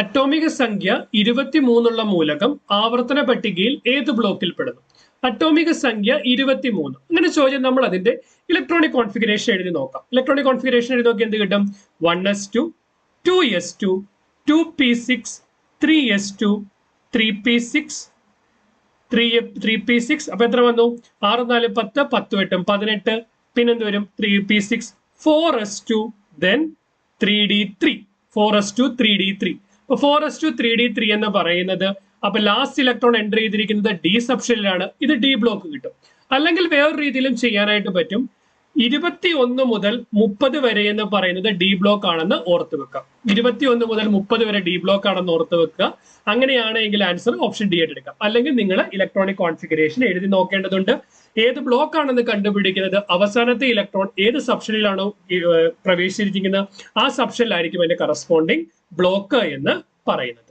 അറ്റോമിക സംഖ്യ ഇരുപത്തിമൂന്നുള്ള മൂലകം ആവർത്തന പട്ടികയിൽ ഏത് ബ്ലോക്കിൽ പെടുന്നു? അറ്റോമിക സംഖ്യ ഇരുപത്തിമൂന്ന്. അങ്ങനെ ചോദ്യം നമ്മൾ അതിന്റെ ഇലക്ട്രോണിക് കോൺഫിഗറേഷൻ എഴുതി നോക്കാം. ഇലക്ട്രോണിക് കോൺഫിഗറേഷൻ എഴുതി നോക്കി എന്ത് കിട്ടും? One S two two S two two P six three S two three P six three three P six അപ്പൊ എത്ര വന്നു? ആറ് നാല് പത്ത് പത്ത് എട്ടും പതിനെട്ട്. പിന്നെന്ത് വരും? Three P six four S two then three D three four S two three D three four S two three D three എന്ന് പറയുന്നത് അപ്പൊ ലാസ്റ്റ് ഇലക്ട്രോൺ എന്റർ ചെയ്തിരിക്കുന്നത് ഡി സബ്ഷനിലാണ് ഇത് ഡി ബ്ലോക്ക് കിട്ടും. അല്ലെങ്കിൽ വേറൊരു രീതിയിലും ചെയ്യാനായിട്ട് പറ്റും. ഇരുപത്തി ഒന്ന് മുതൽ മുപ്പത് വരെ എന്ന് പറയുന്നത് ഡി ബ്ലോക്ക് ആണെന്ന് ഓർത്ത് വെക്കാം. ഇരുപത്തി ഒന്ന് മുതൽ മുപ്പത് വരെ ഡി ബ്ലോക്ക് ആണെന്ന് ഓർത്ത് വെക്കുക അങ്ങനെയാണെങ്കിൽ ആൻസർ ഓപ്ഷൻ ഡി ആയിട്ട് എടുക്കാം. അല്ലെങ്കിൽ നിങ്ങൾ ഇലക്ട്രോണിക് കോൺഫിഗറേഷൻ എഴുതി നോക്കേണ്ടതുണ്ട്. ഏത് ബ്ലോക്ക് ആണെന്ന് കണ്ടുപിടിക്കുന്നത്? അവസാനത്തെ ഇലക്ട്രോൺ ഏത് സബ്ഷനിലാണോ പ്രവേശിച്ചിരിക്കുന്നത്? ആ സബ്ഷനിലായിരിക്കും അതിന്റെ കറസ്പോണ്ടിങ് ബ്ലോക്ക് എന്ന് പറയുന്നത്.